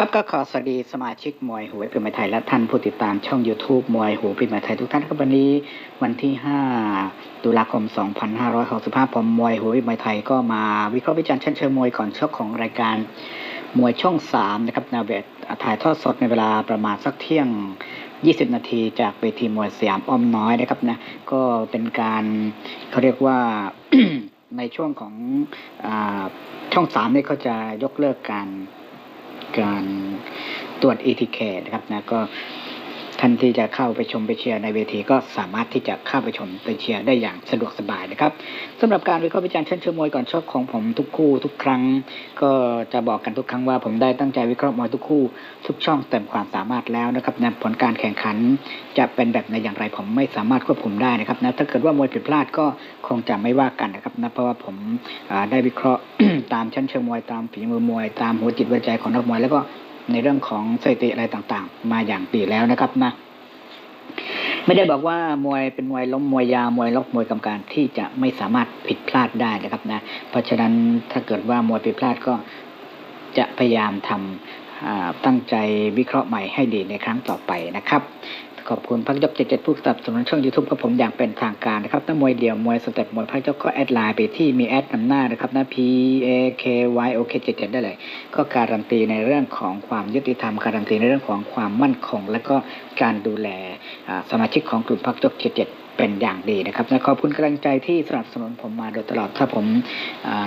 ครับก็ขอสวัสดีสมาชิกมวยหูพิมพ์ไทยและท่านผู้ติดตามช่อง YouTube มวยหูพิมพ์ไทยทุกท่านครับวันนี้วันที่ 5 ตุลาคม 2565ผมมวยหูพิมพ์ไทยก็มาวิเคราะห์วิจารณ์เชิญเชิงมวยก่อนชกของรายการมวยช่อง 3 นะครับนาเวทถ่ายทอดสดในเวลาประมาณสักเที่ยง 20 นาทีจากเวทีมวยสยามอ้อมน้อยนะครับนะก็เป็นการเขาเรียกว่าในช่วงของอาช่องสามนี่เขาจะยกเลิกการ การตรวจ ETK นะครับนะก็ ท่านที่จะเข้าไปชมไปเชียร์ในเวทีก็สามารถที่จะเข้าไปชมไปเชียร์ได้อย่างสะดวกสบายนะครับสำหรับการวิเคราะห์วิจารณ์เชิญเชิญมวยก่อนชกของผมทุกคู่ทุกครั้ง ก็จะบอกกันทุกครั้งว่าผมได้ตั้งใจวิเคราะห์มวยทุกคู่ทุกช่องเต็มความสามารถแล้วนะครับนะผลการแข่งขันจะเป็นแบบในอย่างไรผมไม่สามารถควบคุมได้นะครับนะถ้าเกิดว่ามวยผิดพลาดก็คงจะไม่ว่ากันนะครับนะเพราะว่าผมได้วิเคราะห์ตามชั้นเชิงมวยตามฝีมือมวย ตามหัวจิตหัวใจของนักมวยแล้วก็ ในเรื่องของสถิติอะไรต่างๆ มาอย่างดีแล้วนะครับนะไม่ได้บอกว่ามวยเป็นมวยล้มมวยยาวมวยล็อกมวยกรรมการที่จะไม่สามารถผิดพลาดได้นะครับนะ เพราะฉะนั้นถ้าเกิดว่ามวยผิดพลาดก็จะพยายามทำอ่าตั้งใจวิเคราะห์ใหม่ให้ดีในครั้งต่อไปนะครับ ขอบคุณพักยกเจ็ดเจ็ดผู้สนับสนุนช่องยูทูบกับผมอย่างเป็นทางการนะครับถ้ามวยเดี่ยวมวยสเต็ปมวยพักยกก็แอดไลน์ไปที่มีแอดนำหน้านะครับนะ P A K Y O K 7 7ได้เลย ก็การันตีในเรื่องของความยุติธรรมการันตีในเรื่องของความมั่นคง และก็การดูแลสมาชิกของกลุ่มพักยกเจ็ดเจ็ด เป็นอย่างดีนะครับนะขอบคุณกำลังใจที่สนับสนุนผมมาโดยตลอดถ้าผม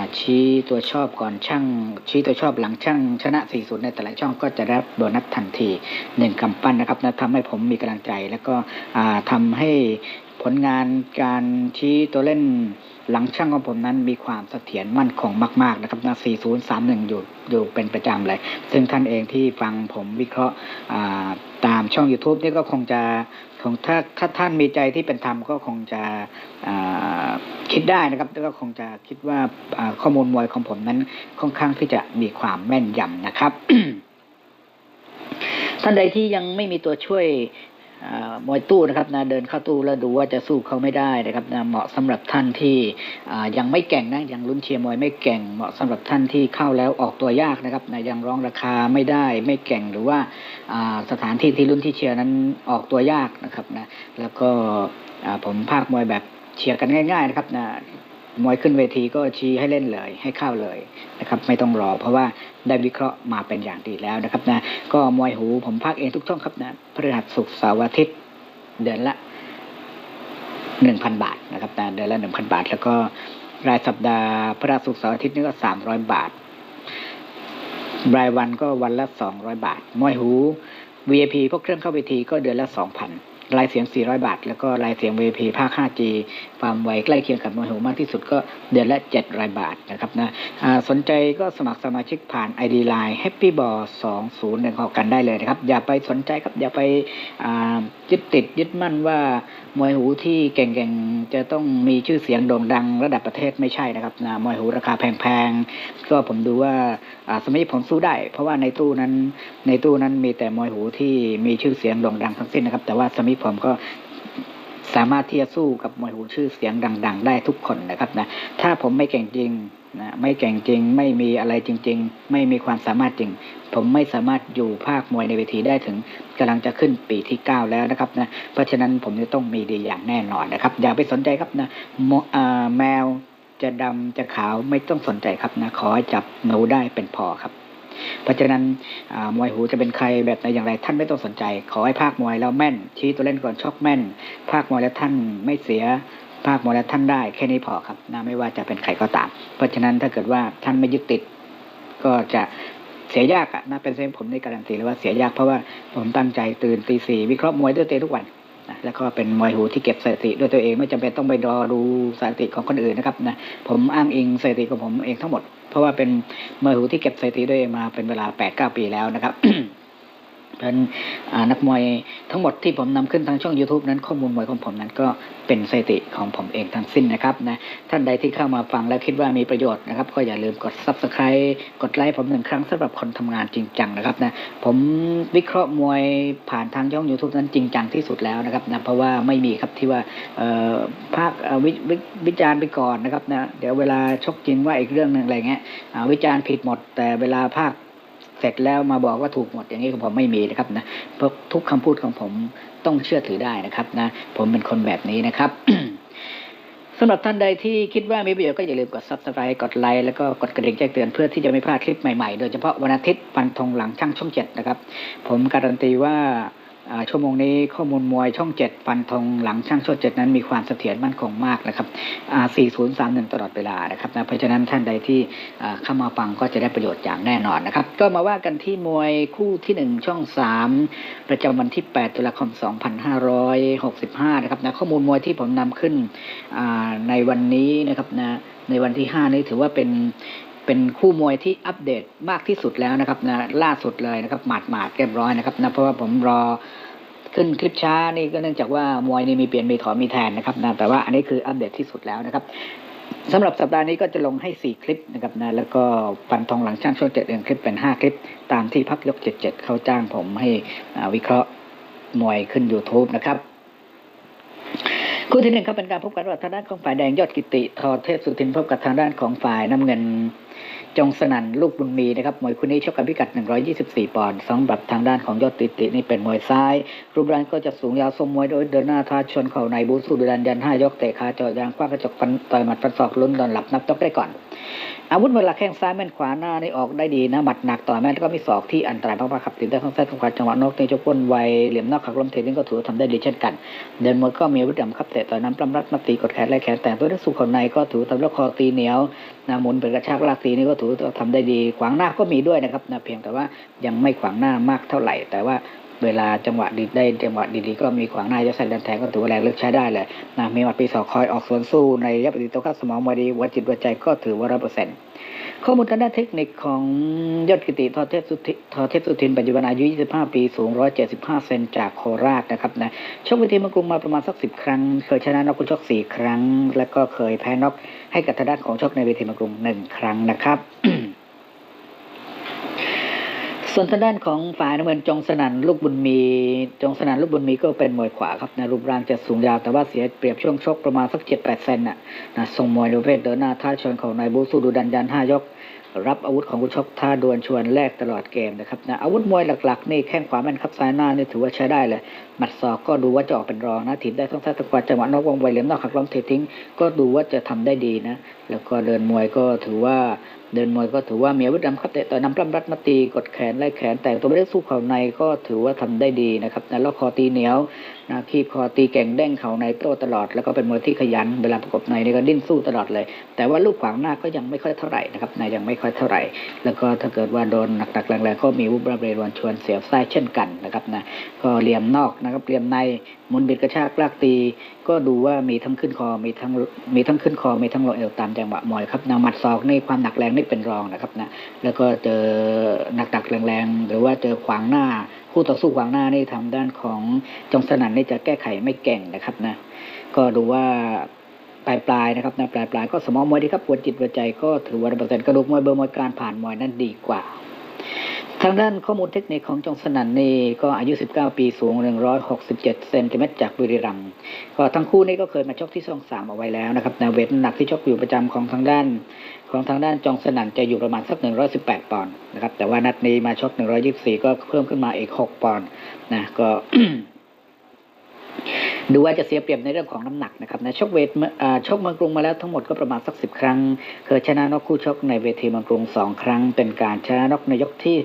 าชี้ตัวชอบก่อนช่าง ชี้ตัวชอบหลังช่างชนะ 40 ในแต่ละช่องก็จะได้รับโบนัสทันทีหนึ่งกำปั้นนะครับนะทำให้ผมมีกำลังใจ แล้วก็ทำให้ผลงานการชี้ตัวเล่น หลังช่างของผมนั้นมีความเสถียรมั่นคงมากๆนะครับนะ4031 อยู่อยู่เป็นประจำเลย ซึ่งท่านเองที่ฟังผมวิเคราะห์ตามช่อง YouTube นี่ก็คงจะคงถ้าถ้าท่านมีใจที่เป็นธรรมก็คงจะคิดได้นะครับแล้วก็คงจะคิดว่าข้อมูลมวยของผมนั้นค่อนข้างที่จะมีความแม่นยำนะครับท่านใดที่ยังไม่มีตัวช่วย มวยตู้นะครับนะเดินเข้าตู้แล้วดูว่าจะสู้เขาไม่ได้นะครับนะเหมาะสำหรับท่านที่ยังไม่เก่งนะยังลุ้นเชียร์มวยไม่เก่ง เหมาะสำหรับท่านที่เข้าแล้วออกตัวยากนะครับนะยังร้องราคาไม่ได้ไม่เก่งหรือว่าสถานที่ที่ลุ้นที่เชียร์นั้นออกตัวยากนะครับนะแล้วก็ผมภาคมวยแบบเชียร์กันง่าย ๆ นะครับนะ มวยขึ้นเวทีก็ชี้ให้เล่นเลย ให้เข้าเลยนะครับ ไม่ต้องรอ เพราะว่าได้วิเคราะห์มาเป็นอย่างดีแล้วนะครับนะก็มวยหูผมภาคเองทุกช่องครับนะพฤหัสศุกร์เสาร์อาทิตย์เดือนละหนึ่งพันบาทนะครับนะเดือนละหนึ่งพันบาท แล้วก็รายสัปดาห์พฤหัสศุกร์เสาร์อาทิตย์นี่ก็สามร้อยบาทรายวันก็วันละสองร้อยบาทมวยหู VIP พวกเครื่องเข้าเวทีก็เดือนละสองพัน รายเสียง 400 บาท แล้วก็รายเสียง VP ภาค 5G ความไวใกล้เคียงกับมวยหูมากที่สุดก็เดือนละ 700 บาทนะครับนะสนใจก็สมัครสมาชิกผ่าน ID Line Happy Ball 2016กันได้เลยนะครับ อย่าไปสนใจครับอย่าไปยึดติดยึดมั่นว่ามวยหูที่เก่งๆ จะต้องมีชื่อเสียงโด่งดังระดับประเทศไม่ใช่นะครับนะมวยหูราคาแพงๆ ก็ผมดูว่าสมัยผมสู้ได้ เพราะว่าในตู้นั้นในตู้นั้นมีแต่มวยหูที่มีชื่อเสียงโด่งดังทั้งสิ้นนะครับ แต่ว่าสมัผมก็สามารถที่จะสู้กับมวยหูชื่อเสียงดัง ๆ ได้ทุกคนนะครับนะถ้าผมไม่เก่งจริงนะไม่เก่งจริง ไม่มีอะไรจริง ๆ ไม่มีความสามารถจริง ผมไม่สามารถอยู่ภาคมวยในเวทีได้ถึงกำลังจะขึ้นปีที่ 9 แล้วนะครับนะเพราะฉะนั้นผมจะต้องมีดีอย่างแน่นอนนะครับ อย่าไปสนใจครับนะแมวจะดำจะขาวไม่ต้องสนใจครับนะขอจับหนูได้เป็นพอครับ เพราะฉะนั้นมวยหูจะเป็นใครแบบไหนอย่างไรท่านไม่ต้องสนใจ ขอให้ภาคมวยแล้วแม่น ชี้ตัวเล่นก่อนชอกแม่น ภาคมวยแล้วท่านไม่เสียภาคมวยแล้วท่านได้แค่นี้พอครับนะไม่ว่าจะเป็นใครก็ตาม เพราะฉะนั้นถ้าเกิดว่าท่านไม่ยึดติด ก็จะเสียยากอะนะเป็นเส้นผมในการันตีเลยว่าเสียยากเพราะว่าผมตั้งใจตื่นตีสี่วิเคราะห์มวยด้วยตัวเองทุกวัน แล้วก็เป็นมวยหูที่เก็บสถิติด้วยตัวเองไม่จำเป็นต้องไปรอดูสถิติของคนอื่นนะครับนะผมอ้างอิงสถิติของผมเองทั้งหมด เพราะว่าเป็นมวยหูที่เก็บสถิติด้วยมาเป็นเวลาแปดเก้าปีแล้วนะครับ นั้นนักมวยทั้งหมดที่ผมนำขึ้นทางช่อง YouTube นั้นข้อมูลมวยของผมนั้นก็เป็นสถิติของผมเองทั้งสิ้นนะครับนะท่านใดที่เข้ามาฟังแล้วคิดว่ามีประโยชน์นะครับ ก็อย่าลืมกด Subscribe กดไลค์ผมหนึ่งครั้งสำหรับคนทำงานจริงจังนะครับนะผมวิเคราะห์มวยผ่านทางช่อง YouTube นั้นจริงจังที่สุดแล้วนะครับนะเพราะว่าไม่มีครับที่ว่าภาควิวิวิจารณ์ไปก่อนนะครับนะเดี๋ยวเวลาชกจริงว่าอีกเรื่องหนึ่งอะไรเงี้ยวิจารณ์ผิดหมด แต่เวลาภาค เสร็จแล้วมาบอกว่าถูกหมดอย่างนี้ผมไม่มีนะครับนะเพราะทุกคำพูดของผมต้องเชื่อถือได้นะครับนะผมเป็นคนแบบนี้นะครับสำหรับท่านใดที่คิดว่ามีประโยชน์ก็อย่าลืมกด subscribe กดไลค์แล้วก็กดกระดิ่งแจ้งเตือนเพื่อที่จะไม่พลาดคลิปใหม่ๆ โดยเฉพาะวันอาทิตย์ฟันธงหลังช่างช่องเจ็ดนะครับ ผมการันตีว่า ชั่วโมงนี้ข้อมูลมวยช่องเจ็ดฟันธงหลังช่างช่องเจ็ดนั้นมีความเสถียรมั่นคงมากนะครับ 4031 ตลอดเวลานะครับนะเพราะฉะนั้นท่านใดที่เข้ามาฟังก็จะได้ประโยชน์อย่างแน่นอนนะครับ ก็มาว่ากันที่มวยคู่ที่หนึ่งช่องสามประจำวันที่ 8 ตุลาคม 2565 นะครับนะข้อมูลมวยที่ผมนำขึ้นในวันนี้นะครับนะในวันที่ 5 นี้ถือว่าเป็น เป็นคู่มวยที่อัปเดตมากที่สุดแล้วนะครับนะล่าสุดเลยนะครับหมาดหมาดๆเรียบร้อยนะครับนะเพราะว่าผมรอขึ้นคลิปช้านี่ก็เนื่องจากว่ามวยนี่มีเปลี่ยนมีถอนมีแทนนะครับนะแต่ว่าอันนี้คืออัปเดตที่สุดแล้วนะครับสำหรับสัปดาห์นี้ก็จะลงให้ 4 คลิปนะครับนะแล้วก็ฟันทองหลังช่างช่วงเจ็ดเดือนคลิปเป็น 5 คลิป ตามที่พักยก 77 เขาจ้างผมให้วิเคราะห์มวยขึ้น YouTube นะครับคู่ที่หนึ่งครับเป็นการพบกันระหว่างทางด้านของฝ่ายแดงยอดกิติทอเทพสุทินพบกับทางด้านของฝ่ายน้ำเงิน จงสนั่นลูกบุญมีนะครับมวยคู่นี้ชกกันพิกัด 124 ปอนด์สำหรับทางด้านของยอดกิตินี่เป็นมวยซ้าย รูปร่างก็จะสูงยาวทรงมวยโดยเดินหน้าท้าชนเข่าในบูสู้ดุดันยันห้ายกเตะขาเจาะยางคว้างกระจกฟันต่อยหมัดฟันศอกลุ้นตอนหลับนับต้องได้ก่อน อาวุธเวลาแข้งซ้ายแม่นขวาหน้านี่ออกได้ดีนะหมัดหนักต่อยแม่นก็มีศอกที่อันตรายมากๆครับติดได้ทั้งซ้ายทั้งขวาจังหวะนอกในจกก้นไวเหลี่ยมนอกขักลมเทนี่ก็ถือว่าทำได้ดีเช่นกัน เดินมวยก็มีอาวุธดำครับเตะต่อยน้ำปล้ำรัดมาตีกดแขนไล่แขนแต่งตัวด้วยสุขเขาในก็ถือทำแล้วคอตีเหนียวนะหมุนเป็นกระชากลากตีนี่ก็ถือว่าทำได้ดีขวางหน้าก็มีด้วยนะครับนะเพียงแต่ว่ายังไม่ขวางหน้ามากเท่าไหร่ แต่ว่าเวลาจังหวะดีได้จังหวะดีๆก็มีขวางหน้าจะใส่ดันแทงก็ถือว่าแรงเลือกใช้ได้เลยนะมีหมัดปีศอกคอยออกสวนสู้ในระยะปฏิตัวข้าสมองมาดีวัดจิตวัดใจก็ถือว่าร้อยเปอร์เซ็นต์ ข้อมูลทางด้านเทคนิคของยอดกิติทอเทพสุทิทอเทพสุทินปัจจุบันอายุ 25 ปี สูง 175 เซนจากโคราชนะครับนะชกเวทีเมืองกรุงมาประมาณสัก 10 ครั้ง เคยชนะน็อกคุณชก 4 ครั้ง แล้วก็เคยแพ้น็อกให้กับทางด้านของชกในเวทีเมืองกรุง 1 ครั้งนะครับ ส่วนทางด้านของฝ่ายน้ำเงินจงสนั่นลูกบุญมี จงสนั่นลูกบุญมีก็เป็นมวยขวาครับนะรูปร่างจะสูงยาวแต่ว่าเสียเปรียบช่วงชกประมาณสักเจ็ดแปดเซนน่ะนะทรงมวยประเวทเดินหน้าท้าชนของนายบูสูดูดันยันห้ายก รับอาวุธของคุณชกท่าดวลชวนแลกตลอดเกมนะครับนะอาวุธมวยหลักๆนี่แข้งขวาแม่นครับซ้ายหน้านี่ถือว่าใช้ได้เลยหมัดศอกก็ดูว่าจะออกเป็นรองนะถีบได้ทั้งซ้ายทั้งขวาจังหวะนอกวงไวเหลี่ยมนอกหักล้มเททิ้ง ก็ดูว่าจะทำได้ดีนะแล้วก็เดินมวยก็ถือว่าเดินมวยก็ถือว่ามีอาวุธดำครับแต่ต่อยนำปล้ำรัดมาตีกดแขนไล่แขนแต่ตัวไม่ได้สู้เข่าในก็ถือว่าทำได้ดีนะครับนะแล้วคอตีเหนียว คีบคอตีแก่งเด้งเข่าในโต้ตลอด แล้วก็เป็นมวยที่ขยันเวลาประกบในนี่ก็ดิ้นสู้ตลอดเลย แต่ว่าลูกขวางหน้าก็ยังไม่ค่อยเท่าไหร่นะครับนะยังไม่ค่อยเท่าไหร่ แล้วก็ถ้าเกิดว่าโดนหนักๆแรงๆก็มีวุบระเบรวนชวนเสียบไส้เช่นกันนะครับนะก็เหลี่ยมนอกนะครับเหลี่ยมในมุนบิดกระชากลากตี ก็ดูว่ามีทั้งขึ้นคอมีทั้งมีทั้งขึ้นคอมีทั้งลงเอวตามจังหวะมวยครับนะหมัดศอกนี่ความหนักแรงนี่เป็นรองนะครับนะแล้วก็เจอหนักๆแรงๆหรือว่าเจอขวางหน้า คู่ต่อสู้ขวางหน้านี่ทางด้านของจงสนั่นนี่จะแก้ไขไม่เก่งนะครับนะ ก็ดูว่าปลายปลายนะครับนะปลายปลายก็สมองมวยดีครับปวดจิตปวดใจก็ถือว่าเปอร์เซ็นต์กระดูกมวยเบอร์มวยการผ่านมวยนั้นดีกว่า ทางด้านข้อมูลเทคนิคของจงสนั่นนี่ก็อายุ 19 ปีสูง 167 เซนติเมตรจากบุรีรัมย์ก็ทั้งคู่นี่ก็เคยมาชกที่ช่องสามเอาไว้แล้วนะครับนะเวทหนักที่ชกอยู่ประจำของทางด้านของทางด้านจงสนั่นจะอยู่ประมาณสัก 118 ปอนด์นะครับแต่ว่านัดนี้มาชก 124 ก็เพิ่มขึ้นมาอีก 6 ปอนด์นะก็ ดูว่าจะเสียเปรียบในเรื่องของน้ำหนักนะครับนะชกเวทชกเมืองกรุงมาแล้วทั้งหมดก็ประมาณสักสิบครั้ง เคยชนะนอกคู่ชกในเวทีเมืองกรุงสองครั้ง เป็นการชนะนอกในยกที่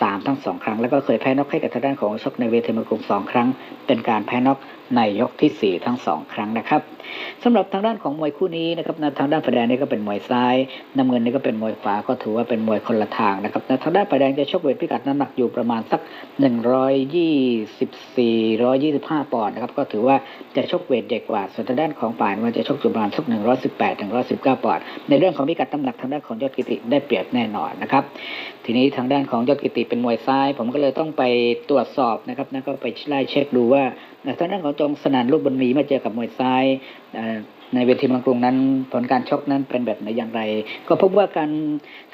สามทั้งสองครั้ง แล้วก็เคยแพ้นอกให้กับทางด้านของชกในเวทีเมืองกรุงสองครั้ง เป็นการแพ้นอกในยกที่สี่ทั้งสองครั้งนะครับ สำหรับทางด้านของมวยคู่นี้นะครับทางด้านฝ่ายแดงนี่ก็เป็นมวยซ้ายน้ำเงินนี่ก็เป็นมวยขวาก็ถือว่าเป็นมวยคนละทางนะครับทางด้านฝ่ายแดงจะชกเวทพิกัดน้ำหนักอยู่ประมาณสัก 124 125 ปอนด์นะครับก็ถือว่าจะชกเวทเด็กกว่า ส่วนทางด้านของฝ่ายมันจะชกอยู่ประมาณสัก 118 119 ปอนด์ในเรื่องของพิกัดน้ำหนักทางด้านของยอดกิติได้เปรียบแน่นอนนะครับทีนี้ทางด้านของยอดกิติเป็นมวยซ้าย ผมก็เลยต้องไปตรวจสอบนะครับนะก็ไปไล่เช็คดูว่า ทางด้านของจงสนานลูกบนมีมาเจอกับมวยซ้ายในเวทีเมังกรุงนั้นผลการชกนั้นเป็นแบบไหนอย่างไร ก็พบว่าการ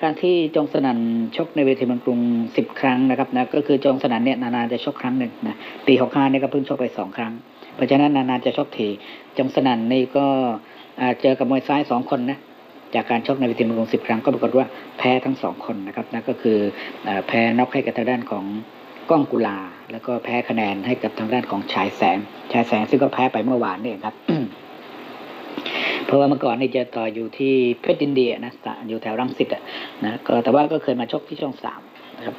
การที่จงสนันชกในเวทีเมังกรุงสิบครั้งนะครับนะก็คือจงสนันเนี่ยนานๆจะชกครั้งหนึ่งนะปีหกห้าเนี่ยก็เพิ่งชกไปสองครั้ง เพราะฉะนั้นนานๆจะชกทีจงสนันนี่ก็เจอกับมวยซ้ายสองคนนะจากการชกในเวทีเมืองกรุงสิบครั้งก็ปรากฏว่าแพ้ทั้งสองคนนะครับนั่นก็คือเอ่อแพ้น็อกให้กับทางด้านของ ก้องกุลา แล้วก็แพ้คะแนนให้กับทางด้านของชายแสงชายแสงซึ่งก็แพ้ไปเมื่อวานนี่ครับ เพราะว่าเมื่อก่อนนี่จะต่ออยู่ที่เพชรดินเดียนะอยู่แถวรังสิตอะนะก็แต่ว่าก็เคยมาชกที่ช่องสามนะครับ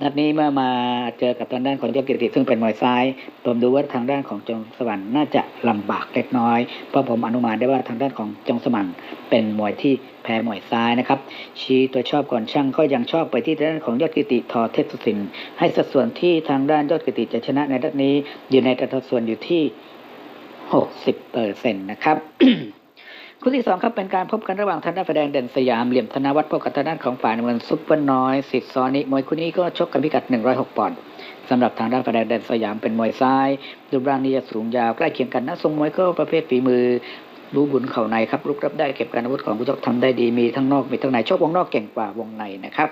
นัดนี้เมื่อมาเจอกับทางด้านของยอดกิติซึ่งเป็นมวยซ้าย ผมดูว่าทางด้านของจงสวรรค์น่าจะลำบากเล็กน้อย เพราะผมอนุมานได้ว่าทางด้านของจงสวรรค์เป็นมวยที่แพ้มวยซ้ายนะครับ ชี้ตัวชอบก่อนช่างก็ยังชอบไปที่ด้านของยอดกิติทอเทพสุสินให้สัดส่วนที่ทางด้านยอดกิติจะชนะในนัดนี้อยู่ในอัตราส่วนอยู่ที่ 60เปอร์เซ็นต์นะครับ คู่ที่สองครับเป็นการพบกันระหว่างทางด้านแสดงเด่นสยามเหลี่ยมธนวัฒน์พบกับทางด้านของฝ่ายน้ำเงินซุปเปอร์น้อยสิทธิ์ซอนิมวยคู่นี้ก็ชกกันพิกัด 106 ปอนด์สำหรับทางด้านแสดงเด่นสยามเป็นมวยซ้ายรูปร่างนี้จะสูงยาวใกล้เคียงกันนะทรงมวยก็ประเภทฝีมือรู้บุญเข่าในครับลุกรับได้เก็บการอาวุธของผู้ชกทำได้ดีมีทั้งนอกมีทั้งในชกวงนอกเก่งกว่าวงในนะครับ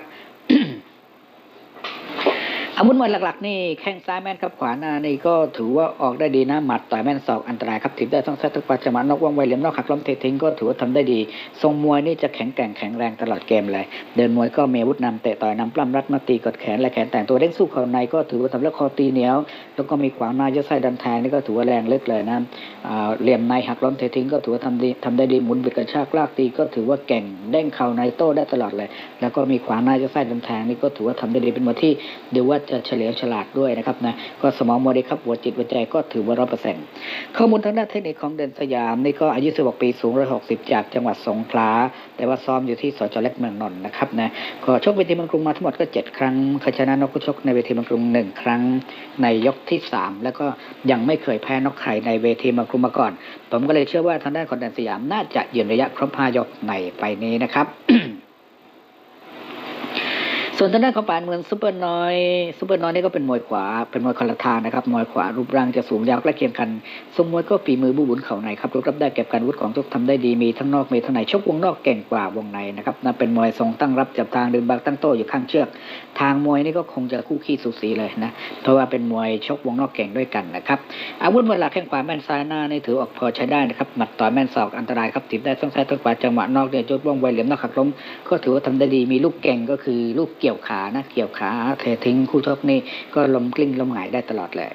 อาวุธมวยหลักๆนี่แข้งซ้ายแม่นครับขวาหน้านี่ก็ถือว่าออกได้ดีนะหมัดต่อยแม่นศอกอันตรายครับถีบได้ทั้งแซตทั้งปัจจุบันนอกว่องไวเหลี่ยมนอกหักล้มเททิ้งก็ถือว่าทำได้ดีทรงมวยนี่จะแข็งแกร่งแข็งแรงตลอดเกมเลย เดินมวยก็มีอาวุธนำเตะต่อยนำปล้ำรัดมาตีกดแขนและแขนแต่งตัวเด้งสู้เขาในก็ถือว่าทำแล้วคอตีเหนียว แล้วก็มีขวางหน้ายัดไส้ดันแทงนี่ก็ถือว่าแรงเลึกเลยนะเหลี่ยมในหักล้มเททิ้งก็ถือว่าทำดีทำได้ดีหมุนบิดกระชากลากตีก็ถือว่าเก่งเด้งเข่าในโต้ได้ตลอดเลย แล้วก็มีขวางหน้ายัดไส้ดันแทงนี่ก็ถือว่าทำได้ดีเป็นมวยที่ดูว่าจะเฉลียวฉลาดด้วยนะครับนะก็สมองมวยดีครับหัวจิตหัวใจก็ถือว่าร้อยเปอร์เซ็นต์ข้อมูลทางด้านเทคนิคของเด่นสยามนี่ก็อายุ16ปีสูง160 จากจังหวัดสงขลาแต่ว่าซ้อมอยู่ที่สจเล็กเมืองนนท์นะครับนะก็ชกเวทีมืองกรุงมาทั้งหมดก็ 7 ครั้งเคยชนะนกชกในเวทีมืองกรุงหนึ่งครั้งในยกที่ 3 แล้วก็ยังไม่เคยแพ้นกใครในเวทีมืองกรุงมาก่อน ผมก็เลยเชื่อว่าทางด้านของเด่นสยามน่าจะยืนระยะครบ5ยกในไปนี้นะครับ ส่วนทางด้านของปานเมืองซุปเปอร์น้อยซุปเปอร์น้อยนี่ก็เป็นมวยขวา เป็นมวยคนละทางนะครับ มวยขวารูปร่างจะสูงยาวใกล้เคียงกันทรงมวยก็ฝีมือบูบุญเข่าในครับรูปรับได้เก็บการวุธของทุกทำได้ดี มีทั้งนอกมีทั้งในชกวงนอกเก่งกว่าวงในนะครับนั่นเป็นมวยทรงตั้งรับจับทางดึงบักตั้งโต้อยู่ข้างเชือก ทางมวยนี่ก็คงจะคู่ขี้สูสีเลยนะ เพราะว่าเป็นมวยชกวงนอกเก่งด้วยกันนะครับ อาวุธมวยหลักแข้งขวาแม่นซ้ายหน้านี่ถือออกพอใช้ได้นะครับ หมัดต่อยแม่นศอกอันตรายครับถีบได้ต้องใช้ต้นขวาจังหวะนอกเนี่ยจดว่องไวเหลี่ยมนอกหักล้มก็ถือว่าทำได้ดี มีลูกเก่งก็คือลูกเกี่ยวี่ยวขานะเกี่ยวขาเททิ้งคู่ชกนี่ก็ลมกลิ้งลมหงายได้ตลอดเลย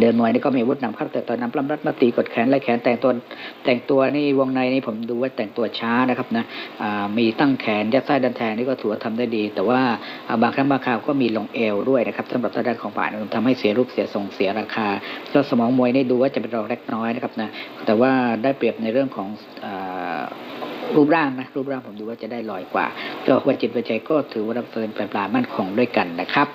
เดินมวยนี่ก็มีวุธนำครับแต่ตอนนำปล้ำรัดมาตีกดแขนไล่แขนแต่งตัวแต่งตัวนี่วงในนี่ผมดูว่าแต่งตัวช้านะครับนะมีตั้งแขนยัดไส้ดันแทงนี่ก็ถือว่าทำได้ดี แต่ว่าบางครั้งบางคราวก็มีลงเอวด้วยนะครับสำหรับทางด้านของฝ่ายนู้นทำให้เสียรูปเสียทรงเสียราคาก็สมองมวยนี่ดูว่าจะเป็นรองเล็กน้อยนะครับนะแต่ว่าได้เปรียบในเรื่องของอ รูปร่างนะรูปร่างผมดูว่าจะได้ลอยกว่าก็หัวจิตหัวใจก็ถือว่ารับเฟินแปลปลามั่นคงด้วยกันนะครับ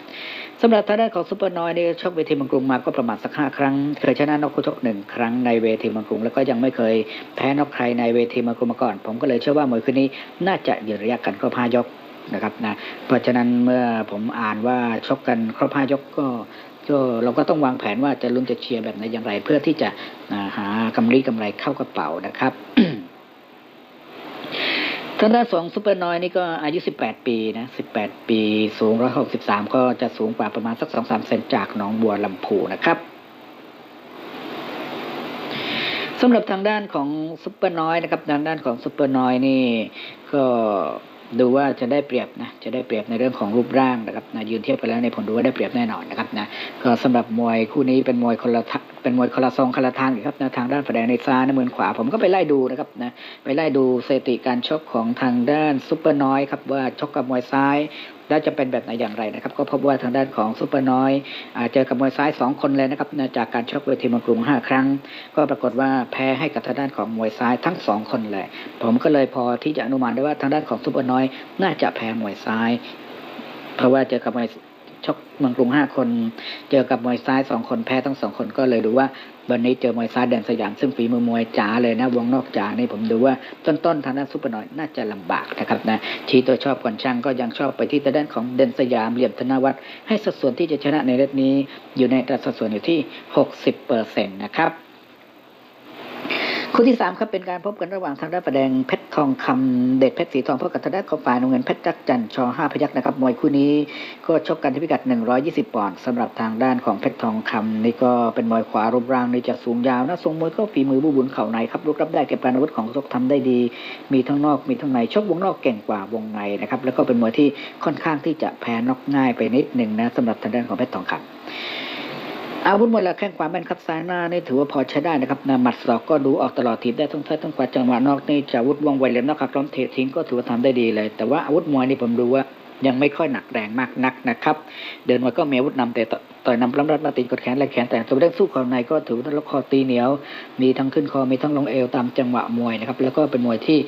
สำหรับทางด้านของซุปเปอร์นอยนี่ชกเวทีมังกรุงมาก็ประมาณสักห้าครั้ง เคยชนะนกคู่ชกหนึ่งครั้งในเวทีมังกรุง แล้วก็ยังไม่เคยแพ้นกใครในเวทีมังกรุงมาก่อน ผมก็เลยเชื่อว่ามวยคืนนี้น่าจะยืนระยะกันครบห้ายกนะครับนะเพราะฉะนั้นเมื่อผมอ่านว่าชกกันครบห้ายกก็ก็เราก็ต้องวางแผนว่าจะลุ้นจะเชียร์แบบไหนอย่างไร เพื่อที่จะหากำไรกำไรเข้ากระเป๋านะครับ ทางด้านสองซูเปอร์นอยนี่ก็อายุ 18 ปีนะ 18 ปี สูง 163 ก็จะสูงกว่าประมาณสัก 2-3 เซนจากหนองบัวลำพูนะครับสำหรับทางด้านของซูเปอร์นอยนะครับ ทางด้านของซูเปอร์นอยนี่ก็ ดูว่าจะได้เปรียบนะจะได้เปรียบในเรื่องของรูปร่างนะครับนะยืนเทียบกันแล้วในผลดูว่าได้เปรียบแน่นอนนะครับนะก็สำหรับมวยคู่นี้เป็นมวยคนละเป็นมวยคนละซองคนละทางครับนะทางด้านฝ่ายแดงในซ้ายนะมือขวา ผมก็ไปไล่ดูนะครับนะไปไล่ดูสถิติการชกของทางด้านซุปเปอร์น้อยครับว่าชกกับมวยซ้าย แล้วจะเป็นแบบไหนอย่างไรนะครับ ก็พบว่าทางด้านของซูเปอร์น้อยอเจอกับมวยซ้ายสองคนเลยนะครับจากการชกเวทีมังกรุงห้าครั้ง ก็ปรากฏว่าแพ้ให้กับทางด้านของมวยซ้ายทั้งสองคนเลย ผมก็เลยพอที่จะอนุมานได้ว่าทางด้านของซูเปอร์น้อย น่าจะแพ้มวยซ้าย เพราะว่าเจอกับมวย ชกเมืองกรุงห้าคน เจอกับมวยซ้ายสองคนแพ้ทั้งสองคนก็เลยดูว่าวันนี้เจอมวยซ้ายแดนสยามซึ่งฝีมือมวยจ๋าเลยนะวงนอกจ๋านี่ผมดูว่าต้นๆทางด้านซุปเปอร์น้อยน่าจะลำบากนะครับนะชี้ตัวชอบก่อนช่างก็ยังชอบไปที่ตะด้านของเดนสยามเหลี่ยมธนวัฒน์ให้สัดส่วนที่จะชนะในเรตนี้อยู่ในอัตราสัดส่วนอยู่ที่ 60เปอร์เซ็นต์นะครับ คู่ที่สามครับเป็นการพบกันระหว่างทางด้านประแดงเพชรทองคำเด็ดเพชรสีทองพบกับทางด้านของฝ่ายน้ำเงินเพชรจักจันทร์ชอห้าพยักษ์นะครับมวยคู่นี้ก็ชกกันที่พิกัด 120 ปอนด์สำหรับทางด้านของเพชรทองคำนี่ก็เป็นมวยขวารูปร่างนี่จะสูงยาวนะทรงมวยก็ฝีมือบูบุญเข่าในครับลุกรับได้เก็บการอาวุธของชกทำได้ดี มีทั้งนอกมีทั้งในชกวงนอกเก่งกว่าวงในนะครับแล้วก็เป็นมวยที่ค่อนข้างที่จะแพ้นอกง่ายไปนิดหนึ่งนะสำหรับทางด้านของเพชรทองคำ อาวุธมวยหลักแข้งขวาแม่นครับซ้ายหน้านี่ถือว่าพอใช้ได้นะครับนะหมัดศอกก็ดูออกตลอดทีบได้ทั้งซ้ายทั้งขวาจังหวะนอกนี่จะอาวุธว่องไวเลยนอกขักล้อมเททิ้งก็ถือว่าทำได้ดีเลย แต่ว่าอาวุธมวยนี่ผมดูว่ายังไม่ค่อยหนักแรงมากนักนะครับ เดินมาก็มีอาวุธนำแต่ต่อยนำล้ำรัดมาตีกดแขนและแขนแต่ตัวเร่งสู้เขาในก็ถือว่าล็อกคอตีเหนียว มีทั้งขึ้นคอมีทั้งลงเอวตามจังหวะมวยนะครับแล้วก็เป็นมวยที่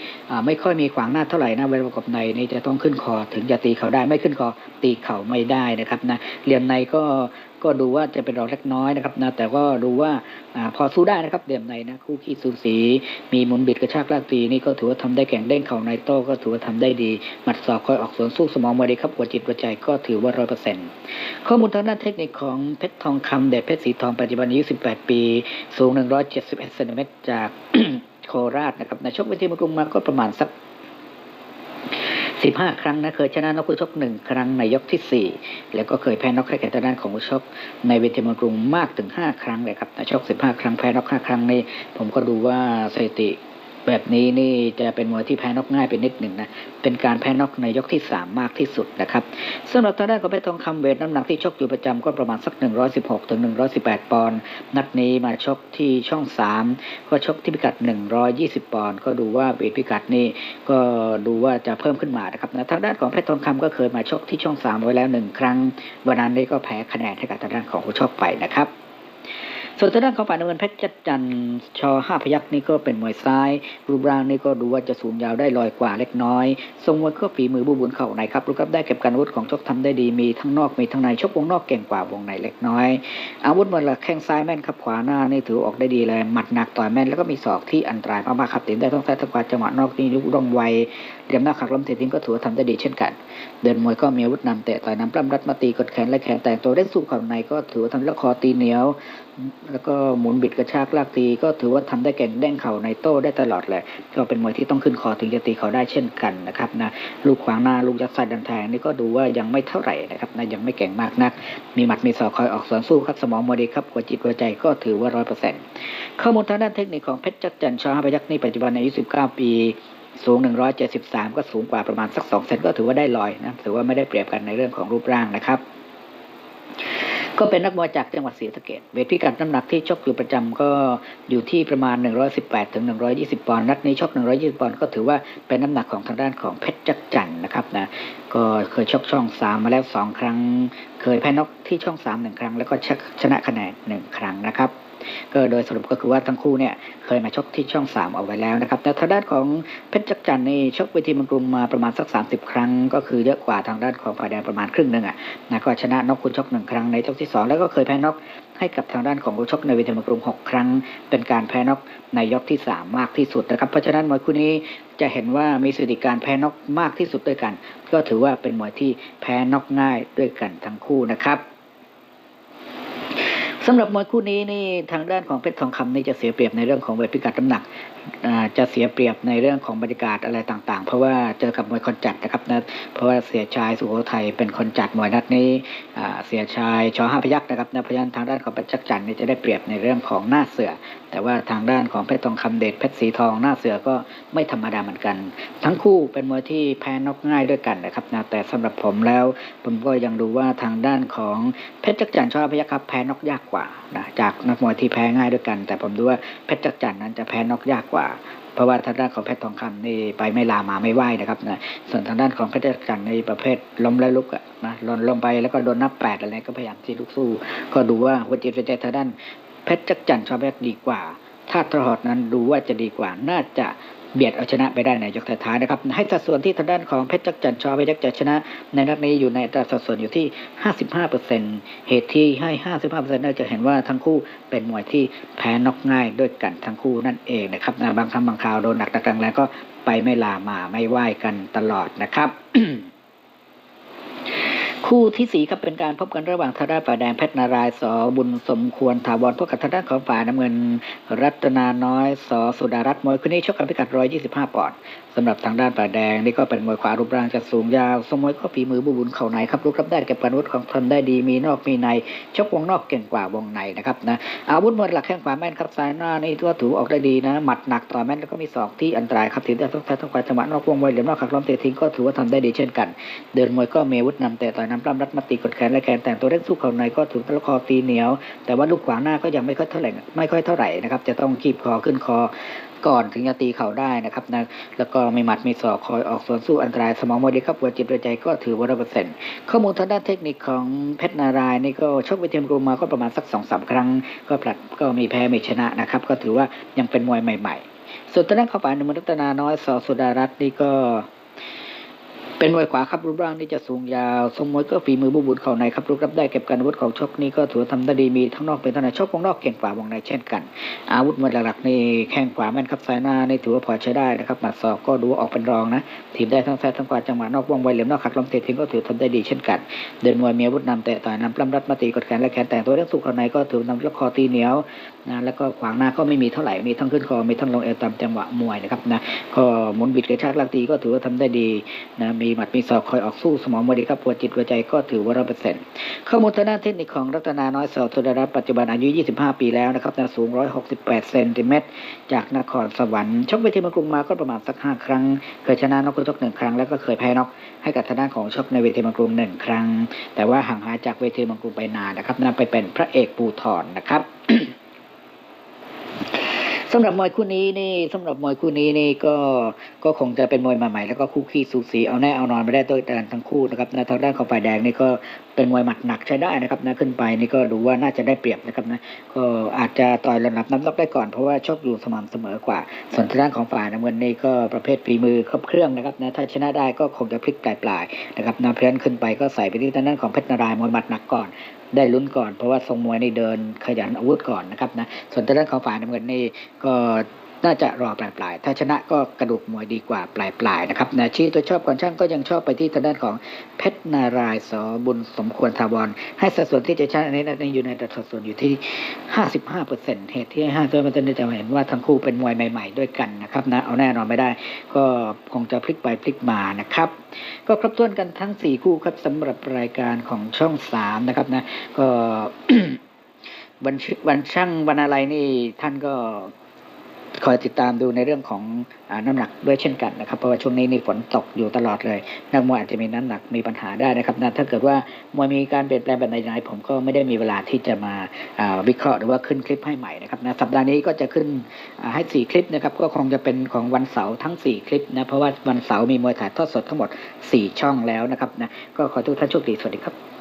ไม่ค่อยมีขวางหน้าเท่าไหร่นะเวลาประกบในนี่จะต้องขึ้นคอถึงจะตีเขาได้ไม่ขึ้นคอตีเข่าไม่ได้นะครับนะเหลี่ยมในก็ ก็ดูว่าจะเป็นรองเล็กน้อยนะครับนะแต่ก็ดูว่าอพอสู้ได้นะครับเหลี่ยมในนะคู่ขี้สูสีมีมุนบิดกระชากลากตีนี่ก็ถือว่าทำได้แข่งเด้งเข่าในโต้ก็ถือว่าทำได้ดีหมัดศอกคอยออกสวนสู้สมองมวยดีครับหัวจิตหัวใจก็ถือว่าร้อยเปอร์เซ็นต์ข้อมูลทางด้านเทคนิคของเพชรทองคำเด็ดเพชรสีทองปัจจุบันอายุ18ปี สูง171เจ็ดสิบเอ็ดเซนติเมตรจากโคราชนะครับในชกเวทีมกรุงมาก็ประมาณสัก สิบห้าครั้งนะเคยชนะนกคู่ชกหนึ่งครั้งในยกที่สี่แล้วก็เคยแพ้นกแค่แก่ด้านของคู่ชกในเวทีมกรุงมากถึงห้าครั้งเลยครับนะชก15ครั้งแพ้นกห้าครั้งนี้ผมก็ดูว่าสถิติ แบบนี้นี่จะเป็นมวยที่แพ้นอกง่ายไปนิดหนึ่งนะ เป็นการแพ้นอกในยกที่สามมากที่สุดนะครับสำหรับทางด้านของเพชรทองคำเวทน้ำหนักที่ชกอยู่ประจำก็ประมาณสัก 116ถึง118 ปอนด์นัดนี้มาชกที่ช่อง 3 ก็ชกที่พิกัด 120 ปอนด์ก็ดูว่าเวทพิกัดนี่ก็ดูว่าจะเพิ่มขึ้นมานะครับนะทางด้านของเพชรทองคำก็เคยมาชกที่ช่อง 3 ไว้แล้วหนึ่งครั้งวันนั้นนี่ก็แพ้คะแนนให้กับทางด้านของผู้ชกไปนะครับ ส่วนทางด้านของฝ่ายน้ำเงินเพชรจัดจันทร์ชอห้าพยักนี่ก็เป็นมวยซ้าย รูปร่างนี่ก็ดูว่าจะสูงยาวได้ลอยกว่าเล็กน้อย ทรงมวยก็ฝีมือบูบุญเข่าในครับรูปรับได้เก็บการอาวุธของชกทำได้ดีมีทั้งนอกมีทั้งในชกวงนอกเก่งกว่าวงในเล็กน้อย อาวุธมวยหลักแข้งซ้ายแม่นครับขวาหน้านี่ถือออกได้ดีเลยหมัดหนักต่อยแม่นแล้วก็มีศอกที่อันตรายมากๆครับติดได้ทั้งซ้ายทั้งขวาจังหวะนอกนี่ลุกร่องไวเหลี่ยมหน้าขักล้มเททิ้งก็ถือว่าทำได้ดีเช่นกัน เดินมวยก็มีอาวุธนำเตะต่อยนำปล้ำรัดมาตีกดแขนและแขนแต่งตัวเล่นสู้ข่าในก็ถือว่าทำล้วคอตีเหนียว แล้วก็หมุนบิดกระชากลากตี ก็ถือว่าทำได้เก่งเด้งเข่าในโต้ได้ตลอดเลยก็เป็นมวยที่ต้องขึ้นคอถึงจะตีเขาได้เช่นกันนะครับนะลูกขวางหน้าลูกยัดไส้ดันแทงนี่ก็ดูว่ายังไม่เท่าไหร่นะครับนะยังไม่เก่งมากนัก มีหมัดมีศอกคอยออกสวนสู้ครับสมองมวยดีครับหัวจิตหัวใจก็ถือว่าร้อยเปอร์เซ็นต์ข้อมูลทางด้านเทคนิคของเพชรจักรจันทร์ชอห้าพยักษ์นี่ปัจจุบันอายุ19ปีสูง 173 ก็สูงกว่าประมาณสัก 2 เซนก็ถือว่าได้ลอยนะ ถือว่าไม่ได้เปรียบกันในเรื่องของรูปร่างนะครับ ก็เป็นนักมวยจากจังหวัดศรีสะเกษเวทพิกัดน้ำหนักที่ชกอยู่ประจำก็อยู่ที่ประมาณ 118ถึง120 ปอนด์นัดนี้ชก120 ปอนด์ก็ถือว่าเป็นน้ำหนักของทางด้านของเพชรจักรจันทร์นะครับนะก็เคยชกช่อง3มมาแล้ว2ครั้ง เคยแพ้นกที่ช่อง3 1ครั้ง แล้วก็ชนะคะแนน1ครั้งนะครับก็โดยสรุปก็คือว่าทั้งคู่เนี่ยเคยมาชกที่ช่อง 3 เอาไว้แล้วนะครับแต่ทางด้านของเพชรจักรจันทร์นี่ชกเวทีมังกรมาประมาณสัก 30 ครั้ง ก็คือเยอะกว่าทางด้านของฝ่ายแดงประมาณครึ่งหนึ่งอะนะก็ชนะนกคุณชกหนึ่งครั้งในยกที่ 2 แล้วก็เคยแพ้นก ให้กับทางด้านของคุณชกในเวทีมังกรหกครั้ง เป็นการแพ้นอกในยกที่ 3 มากที่สุดนะครับ เพราะฉะนั้นมวยคู่นี้จะเห็นว่ามีสถิติการแพ้นอกมากที่สุดด้วยกัน ก็ถือว่าเป็นมวยที่แพ้นอกง่ายด้วยกันทั้งคู่นะครับสำหรับมวยคู่นี้นี่ทางด้านของเพชรทองคำนี่จะเสียเปรียบในเรื่องของเวทพิกัดน้ำหนักจะเสียเปรียบในเรื่องของบรรยากาศอะไรต่างๆ เพราะว่าเจอกับมวยคนจัดนะครับนะเพราะว่าเสียชายสุโขทัยเป็นคนจัดมวยนัดนี้เสียชายชอห้าพยักษ์นะครับนะเพราะฉะนั้นทางด้านของเพชรจักรจันทร์นี่จะได้เปรียบในเรื่องของหน้าเสือ แต่ว่าทางด้านของเพชรทองคำเดชเพชรสีทองหน้าเสือก็ไม่ธรรมดาเหมือนกัน ทั้งคู่เป็นมวยที่แพ้นกง่ายด้วยกันนะครับนะแต่สำหรับผมแล้ว ผมก็ยังดูว่าทางด้านของเพชรจักรจันทร์ชอพยัคฆ์ครับแพ้นกยากกว่านะจากนักมวยที่แพ้ง่ายด้วยกัน แต่ผมดูว่าเพชรจักรจันทร์นั้นจะแพ้นกยากกว่า เพราะว่าทางด้านของเพชรทองคำนี่ไปไม่ลามาไม่ไหวนะครับนะส่วนทางด้านของเพชรจักรจันในประเภทล้มและลุกอะนะหล่นลงไปแล้วก็โดนนับแปดอะไรก็พยายามที่ลุกสู้ ก็ดูว่าหัวจิตหัวใจทางด้านเพชรจักรจันทร์ชอพยัคฆ์ดีกว่าถ้าตรอดนั้นดูว่าจะดีกว่า น่าจะ เบียดเอาชนะไปได้ในยกท้ายๆนะครับ ให้สัดส่วนที่ทางด้านของเพชรจักรจันทร์ชอเพชรจักจะชนะ ในนัดนี้อยู่ในอัตราสัดส่วนอยู่ที่ 55%เหตุที่ให้ 55%น่าจะเห็นว่าทั้งคู่เป็นมวยที่แพ้นอกง่ายด้วยกันทั้งคู่นั่นเองนะครับบางครั้งบางคราวโดนหนักตะกังแล้วก็ไปไม่ลามาไม่ไหวกันตลอดนะครับ คู่ที่สี่ครับเป็นการพบกันระหว่างทางด้านฝ่ายแดงเพชรนารายณ์สอบุญสมควรถาวรพบกับทางด้านของฝ่ายน้ำเงิน รัตนาน้อยสอสุดารัตน์มวยคู่นี้ชกกันพิกัด125ปอนด์ สำหรับทางด้านฝ่าแดงนี่ก็เป็นมวยขวารูปร่างจะสูงยาวทรงมวยก็ฝีมือบุบุญเข่าในครับลูกรับได้เก็บการวุธของทนได้ดีมีนอกมีในชกวงนอกเก่งกว่าวงในนะครับนะอาวุธมวยหลักแข้งขวาแม่นครับซ้ายหน้านี่ตัวถูออกได้ดีนะหมัดหนักต่อแม่นแล้วก็มีศอกที่อันตรายครับถือได้ต้องใช้ต้องการจังหวะนอกวงมวยเหลี่ยมนอกขักล้อมเตะทิ้งก็ถือว่าทำได้ดีเช่นกัน เดินมวยก็เมวุธนำแต่ต่อยน้ำปล้ำรัดมาตีกดแขนและแขนแต่งตัวเร่งสู้เข่าในก็ถูกตะลุคอตีเหนียว แต่ว่าลูกขวางหน้าก็ยังไม่ค่อยเท่าไหร่ไม่ค่อยเท่าไหร่นะครับจะต้องคีบคอขึ้นคอ ก่อนถึงจะตีเข่าได้นะครับนะแล้วก็มีหมัดมีศอกคอยออกสวนสู้อันตรายสมองมวยดีครับหัวจิตหัวใจก็ถือว่าร้อยเปอร์เซ็นต์ข้อมูลทางด้านเทคนิคของเพชรนารายณ์นี่ก็ชกไปเทียมกรุมาก็ประมาณสักสองสามครั้ง ก็ผลัดก็มีแพ้ไม่ชนะนะครับก็ถือว่ายังเป็นมวยใหม่ ๆ ส่วนทางด้านเข้าฝ่ายหนุ่มรัตนาน้อยสอสุดารัตน์นี่ก็ เป็นมวยขวาครับรูปร่างนี่จะสูงยาวทรงมวยก็ฝีมือบุบุญเข่าในครับรูปรับได้เก็บการอาวุธของชกนี่ก็ถือว่าทำได้ดีมีทั้งนอกเป็นทั้งในชกวงนอกเก่งกว่าวงในเช่นกัน อาวุธมวยหลักๆนี่แข้งขวาแม่นครับซ้ายหน้านี่ถือว่าพอใช้ได้นะครับหมัดศอกก็ดูออกเป็นรองนะทีมได้ทั้งซ้ายทั้งขวาจังหวะนอกวงไวเหลี่ยมนอกขัดลมเตะทิ้งก็ถือทำได้ดีเช่นกัน เดินมวยมีอาวุธนำแต่ต่อยนำปล้ำรัดมาตีกดแขนและแขนแต่งตัวเรื่องสุขเข่าในก็ถือนำล็อกคอตีเหนียวนะแล้วก็ขวางหน้าก็ไม่มีเท่าไหร่มีทั้งขึ้นคอมีทั้งลงเอวตามจังหวะมวยนะครับนะก็หมุนบิดกระชากลากตีก็ถือว่าทำได้ดีนะมีหมัดมีศอกคอยออกสู้สมองมวยดีครับปวดจิตหัวใจก็ถือว่าร้อยเปอร์เซ็นต์ข้อมูลทางด้านเทคนิคของรัตนาน้อยสอสุดารัตน์ปัจจุบันอายุ 25 ปีแล้วนะครับนะสูง 168 เซนติเมตรจากนครสวรรค์ชกเวทีมืองกรุงมาก็ประมาณสัก 5 ครั้ง เคยชนะนอกคู่ชกหนึ่งครั้งแล้วก็เคยแพ้นอกให้กับทางด้านของชกในเวทีมืองกรุงหนึ่งครั้ง แต่ว่าห่างหายจากเวทีมืองกรุงไปนานนะครับนั่นไปเป็นพระเอกปูถอนนะครับ สำหรับมวยคู่นี้นี่สำหรับมวยคู่นี้นี่ก็ก็คงจะเป็นมวยใหม่ๆแล้วก็คู่ขี้สูสีเอาแน่เอานอนไม่ได้ตัวกันทั้งคู่นะครับนะทางด้านของฝ่ายแดงนี่ก็เป็นมวยหมัดหนักใช้ได้นะครับนะขึ้นไปนี่ก็ดูว่าน่าจะได้เปรียบนะครับนะก็อาจจะต่อยระดับน้ำล็อกได้ก่อนเพราะว่าชกอยู่สม่ำเสมอกว่า ส่วนทางด้านของฝ่ายน้ำเงินนี่ก็ประเภทฝีมือครบเครื่องนะครับนะถ้าชนะได้ก็คงจะพลิกปลายปลายๆนะครับนะเพราะฉะนั้นขึ้นไปก็ใส่ไปที่ทางด้านของเพชรนารายมวยหมัดหนักก่อน ได้ลุ้นก่อน เพราะว่าทรงมวยนี่เดินขยันอาวุธก่อนนะครับนะส่วนทางด้านของฝ่ายน้ำเงินนี่ก็ น่าจะรอปลายปลายๆถ้าชนะก็กระดูกมวยดีกว่าปลายปลายๆนะครับนะชี้ตัวชอบก่อนช่างก็ยังชอบไปที่ทางด้านของเพชรนารายณ์สบุญสมควรทาวร ให้สัดส่วนที่จะชนะนี้นอยู่ในสัดส่วนอยู่ที่ 55เปอร์เซ็นต์เหตุที่ห้5เปอร์เซ็นต์จะเห็นว่าทั้งคู่เป็นมวยใหม่ ๆ ด้วยกันนะครับนะเอาแน่นอนไม่ได้ ก็คงจะพลิกไปพลิกมานะครับก็ครบถ้วนกันทั้ง 4 คู่ครับสำหรับรายการของช่อง 3 นะครับนะก็วันชวันช่างวันอะไรนี่ท่านก็ คอยติดตามดูในเรื่องของอน้ำหนักด้วยเช่นกันนะครับ เพราะว่าช่วงนี้นี่ฝนตกอยู่ตลอดเลย นักมวยอาจจะมีน้ำหนักมีปัญหาได้นะครับนะถ้าเกิดว่ามวยมีการเปลี่ยนแปลงแบบไหนผมก็ไม่ได้มีเวลาที่จะมาวิเคราะห์หรือว่าขึ้นคลิปให้ใหม่นะครับนะสัปดาห์นี้ก็จะขึ้นให้สี่คลิปนะครับก็คงจะเป็นของวันเสาร์ทั้งสี่คลิปนะเพราะว่าวันเสาร์มีมวยถ่ายทอดสดทั้งหมดสี่ช่องแล้วนะครับนะก็ขอทุกท่านโชคดีสวัสดีครับ